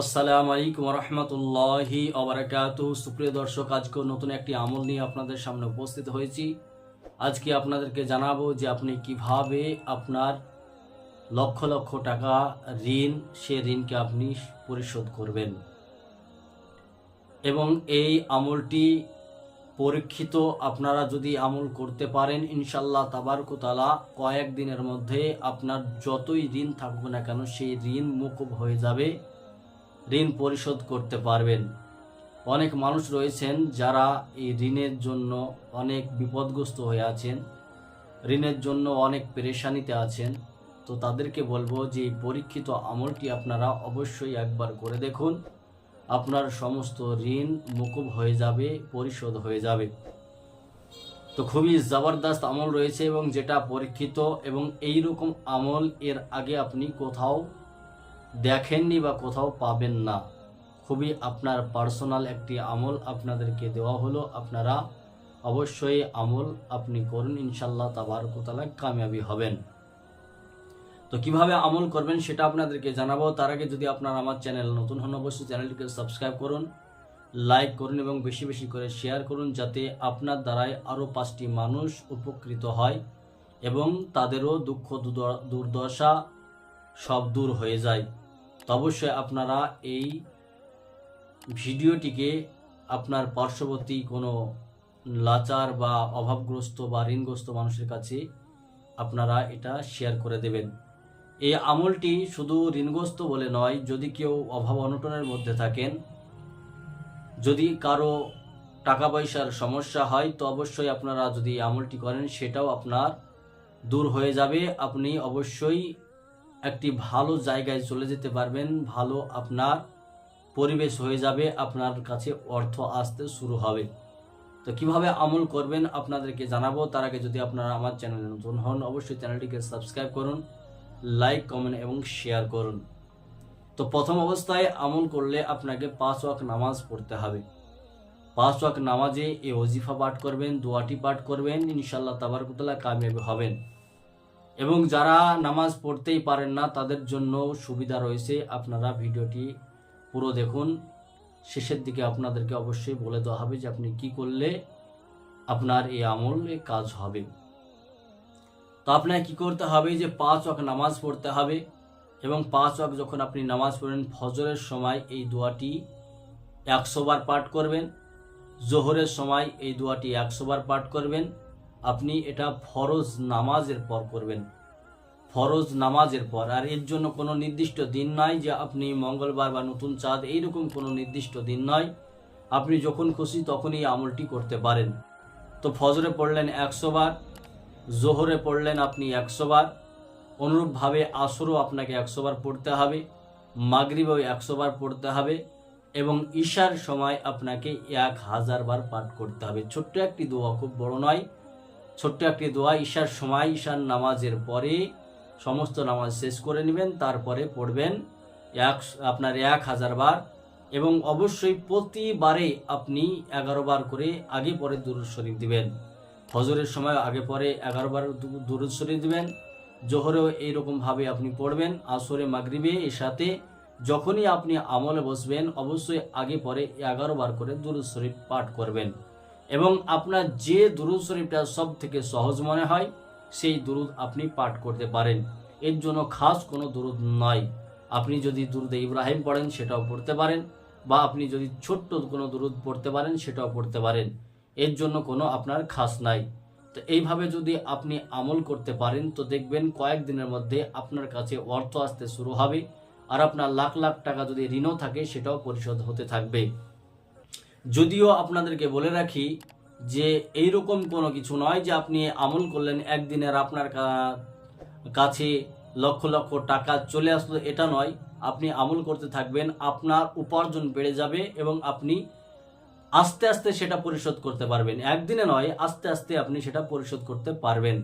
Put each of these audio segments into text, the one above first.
আসসালামু আলাইকুম রহমতুল্লাহি অবরাকাত সুপ্রিয় দর্শক, আজকে নতুন একটি আমল নিয়ে আপনাদের সামনে উপস্থিত হয়েছি। আজকে আপনাদেরকে জানাব যে আপনি কীভাবে আপনার লক্ষ লক্ষ টাকা ঋণ, সে ঋণকে আপনি পরিশোধ করবেন। এবং এই আমলটি পরীক্ষিত আপনারা যদি আমল করতে পারেন ইনশাল্লাহ তাবারকুতালা কয়েক দিনের মধ্যে আপনার যতই ঋণ থাকুক না কেন, সেই ঋণ মুকুব হয়ে যাবে। ঋণ পরিশোধ করতে পারবেন। অনেক মানুষ রয়েছেন যারা এই ঋণের জন্য অনেক বিপদগ্রস্ত হয়ে আছেন, ঋণের জন্য অনেক পেরেশানিতে আছেন। তো তাদেরকে বলব যে, এই পরীক্ষিত আমলটি আপনারা অবশ্যই একবার করে দেখুন। আপনার সমস্ত ঋণ মুকুব হয়ে যাবে, পরিশোধ হয়ে যাবে। তো খুবই জবরদস্ত আমল রয়েছে এবং যেটা পরীক্ষিত এবং এই রকম আমল এর আগে আপনি কোথাও দেখেননি বা কোথাও পাবেন না। খুবই আপনার পার্সোনাল একটি আমল আপনাদেরকে দেওয়া হলো। আপনারা অবশ্যই আমল আপনি করুন ইনশাল্লাহ তাবারকতালা কামিয়াবি হবেন। তো কীভাবে আমল করবেন সেটা আপনাদেরকে জানাব। তার আগে যদি আপনার আমার চ্যানেল নতুন হন, অবশ্যই চ্যানেলটিকে সাবস্ক্রাইব করুন, লাইক করুন এবং বেশি বেশি করে শেয়ার করুন যাতে আপনার দ্বারাই আরও পাঁচটি মানুষ উপকৃত হয় এবং তাদেরও দুঃখ দুর্দশা সব দূর হয়ে যায়। অবশ্যই আপনারা এই ভিডিওটিকে আপনার পার্শ্ববর্তী কোনো লাচার বা অভাবগ্রস্ত বা ঋণগ্রস্ত মানুষের কাছে আপনারা এটা শেয়ার করে দেবেন। এই আমলটি শুধু ঋণগ্রস্ত বলে নয়, যদি কেউ অভাব অনটনের মধ্যে থাকেন, যদি কারও টাকা পয়সার সমস্যা হয়, তো অবশ্যই আপনারা যদি আমলটি করেন, সেটাও আপনার দূর হয়ে যাবে। আপনি অবশ্যই একটি ভালো জায়গায় চলে যেতে পারবেন। ভালো আপনার পরিবেশ হয়ে যাবে, আপনার কাছে অর্থ আসতে শুরু হবে। তো কীভাবে আমল করবেন আপনাদেরকে জানাব। তার আগে যদি আপনারা আমার চ্যানেলে নতুন হন, অবশ্যই চ্যানেলটিকে সাবস্ক্রাইব করুন, লাইক, কমেন্ট এবং শেয়ার করুন। তো প্রথম অবস্থায় আমল করলে আপনাকে পাঁচ ওয়াক নামাজ পড়তে হবে। পাঁচ ওয়াক নামাজে এই ওজিফা পাঠ করবেন, দোয়াটি পাঠ করবেন ইনশাল্লাহ তাবারকুতলা কামিয়াবি হবেন। এবং যারা নামাজ পড়তেই পারেন না, তাদের জন্য সুবিধা রয়েছে। আপনারা ভিডিওটি পুরো দেখুন। শেষের দিকে আপনাদেরকে অবশ্যই বলে দেওয়া হবে যে আপনি কি করলে আপনার এই আমলে কাজ হবে। তো আপনাকে কি করতে হবে যে পাঁচ ওয়াক নামাজ পড়তে হবে এবং পাঁচ ওয়াক যখন আপনি নামাজ পড়েন, ফজরের সময় এই দোয়াটি একশো বার পাঠ করবেন, জোহরের সময় এই দোয়াটি একশো বার পাঠ করবেন আপনি এটা ফরজ নামাজের পর করবেন। ফরজ নামাজের পর। আর এর জন্য কোনো নির্দিষ্ট দিন নয় যে আপনি মঙ্গলবার বা নতুন চাঁদ, এইরকম কোনো নির্দিষ্ট দিন নয় আপনি যখন খুশি তখনই আমলটি করতে পারেন। তো ফজরে পড়লেন একশো বার, জোহরে পড়লেন আপনি একশো বার। অনুরূপভাবে আসরও আপনাকে একশো বার পড়তে হবে, মাগরিবেও একশো বার পড়তে হবে এবং ঈশার সময় আপনাকে এক হাজার বার পাঠ করতে হবে। ছোট্ট একটি দোয়া খুব বড় নয় ছোট্ট একটি দোয়া, ঈশার সময়, ঈশার নামাজের পরে সমস্ত নামাজ শেষ করে নেবেন, তারপরে পড়বেন এক, আপনার এক হাজার বার। এবং অবশ্যই প্রতিবারে আপনি এগারো বার করে আগে পরে দুরুদ শরীফ দিবেন। ফজরের সময় আগে পরে এগারো বার দুরুদ শরীফ দিবেন। জোহরেও এইরকমভাবে আপনি পড়বেন, আসরে, মাগরিবে এর সাথে যখনই আপনি আমলে বসবেন, অবশ্যই আগে পরে এগারো বার করে দুরুদ শরীফ পাঠ করবেন। এবং আপনার যে দুরুদ শরীফটা সব থেকে সহজ মনে হয়, সেই দুরুদ আপনি পাঠ করতে পারেন। এর জন্য খাস কোনো দুরুদ নয় আপনি যদি দুরুদ ইব্রাহিম পড়েন, সেটাও পড়তে পারেন। বা আপনি যদি ছোট্ট কোনো দুরুদ পড়তে পারেন, সেটাও পড়তে পারেন। এর জন্য কোনো আপনার খাস নাই। তো এইভাবে যদি আপনি আমল করতে পারেন, তো দেখবেন কয়েকদিনের মধ্যে আপনার কাছে অর্থ আসতে শুরু হবে। আর আপনার লাখ লাখ টাকা যদি ঋণও থাকে, সেটাও পরিশোধ হতে থাকবে। যদিও আপনাদেরকে বলে রাখি যে এইরকম কোনো কিছু নয় যে আপনি আমল করলেন একদিনের আপনার কাছে লক্ষ লক্ষ টাকা চলে আসলো, এটা নয়। আপনি আমল করতে থাকবেন, আপনার উপার্জন বেড়ে যাবে এবং আপনি আস্তে আস্তে সেটা পরিশোধ করতে পারবেন। একদিনে নয়, আস্তে আস্তে আপনি সেটা পরিশোধ করতে পারবেন।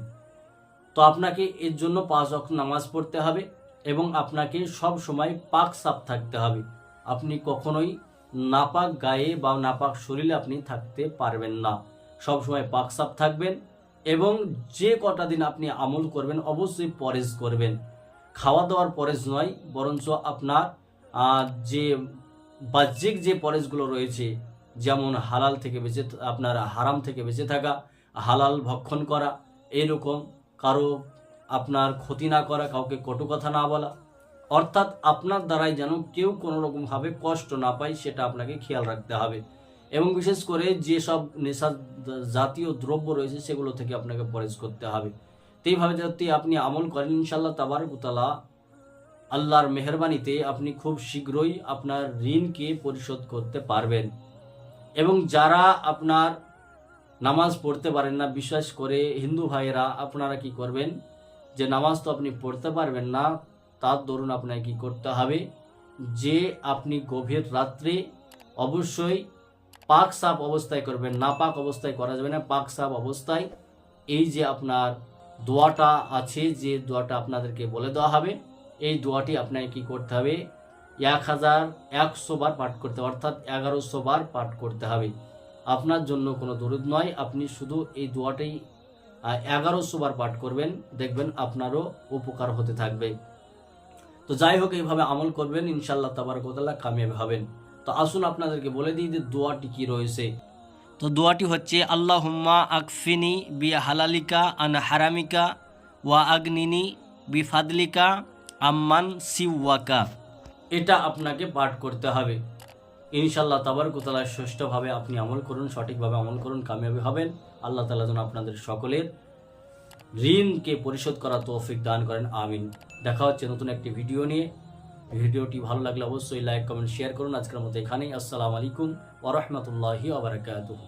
তো আপনাকে এর জন্য পাঁচ ওয়াক্ত নামাজ পড়তে হবে এবং আপনাকে সব সময় পাক সাপ থাকতে হবে। আপনি কখনোই নাপাক গায়ে বা নাপাক শরীরে আপনি থাকতে পারবেন না। সব সময় পাক সাপ থাকবেন এবং যে কটা দিন আপনি আমল করবেন অবশ্যই পরেজ করবেন। খাওয়া দাওয়ার পরেজ নয়, বরঞ্চ আপনার যে বাহ্যিক যে পরেজগুলো রয়েছে, যেমন হালাল থেকে বেঁচে আপনার হারাম থেকে বেঁচে থাকা, হালাল ভক্ষণ করা, এরকম কারও আপনার ক্ষতি না করা, কাউকে কটু কথা না বলা অর্থাৎ আপনার দ্বারাই যেন কেউ কোনো রকমভাবে কষ্ট না পায়, সেটা আপনাকে খেয়াল রাখতে হবে। এবং বিশেষ করে যেসব নেশা জাতীয় দ্রব্য রয়েছে, সেগুলো থেকে আপনাকে পরেজ করতে হবে। তো এইভাবে যদি আপনি আমল করেন ইনশাল্লাহ তাবার তাবারকুতালা আল্লাহর মেহরবানিতে আপনি খুব শীঘ্রই আপনার ঋণকে পরিশোধ করতে পারবেন। এবং যারা আপনার নামাজ পড়তে পারেন না বিশ্বাস করে হিন্দু ভাইয়েরা, আপনারা কি করবেন? যে নামাজ তো আপনি পড়তে পারবেন না তার দরুন আপনাকে কি করতে হবে? যে আপনি গভীর রাত্রে অবশ্যই পাক সাপ অবস্থায় করবেন না পাক অবস্থায় করা যাবে না। পাক সাপ অবস্থায় এই যে আপনার দোয়াটা আছে, যে দোয়াটা আপনাদেরকে বলে দেওয়া হবে, এই দোয়াটি আপনাকে কি করতে হবে? এক হাজার একশো বার পাঠ করতে হবে, অর্থাৎ এগারোশো বার পাঠ করতে হবে। আপনার জন্য কোনো দরুদ নয়, আপনি শুধু এই দোয়াটাই এগারোশো বার পাঠ করবেন, দেখবেন আপনারও উপকার হতে থাকবে। তো যাই হোক এইভাবে আমল করবেন ইনশাল্লাহ তাবারকতাল্লাহ কামিয়াবি হবেন। তো আসুন আপনাদেরকে বলে দিই যে দোয়াটি কি রয়েছে। তো দোয়াটি হচ্ছে আল্লাহ হুম্মা আকফিনি বি হালালিকা আন হারামিকা ওয়া আগনিনি বি ফাদলিকা আম্মান সিওয়াকা। এটা আপনাকে পাঠ করতে হবে। ইনশাল্লাহ তাবার তাবারকতালা সুষ্ঠুভাবে আপনি আমল করুন সঠিকভাবে আমল করুন কামিয়াবি হবেন। আল্লাহ তালা যেন আপনাদের সকলের ঋণকে পরিশোধ করা তৌফিক দান করেন, আমিন। দেখা হচ্ছে নতুন একটি ভিডিও নিয়ে। ভিডিওটি ভালো লাগলে অবশ্যই লাইক, কমেন্ট, শেয়ার করুন। আজকের মতো এখানেই। আসসালামু আলাইকুম ওরহমতুল্লাহি আবরকাতুহ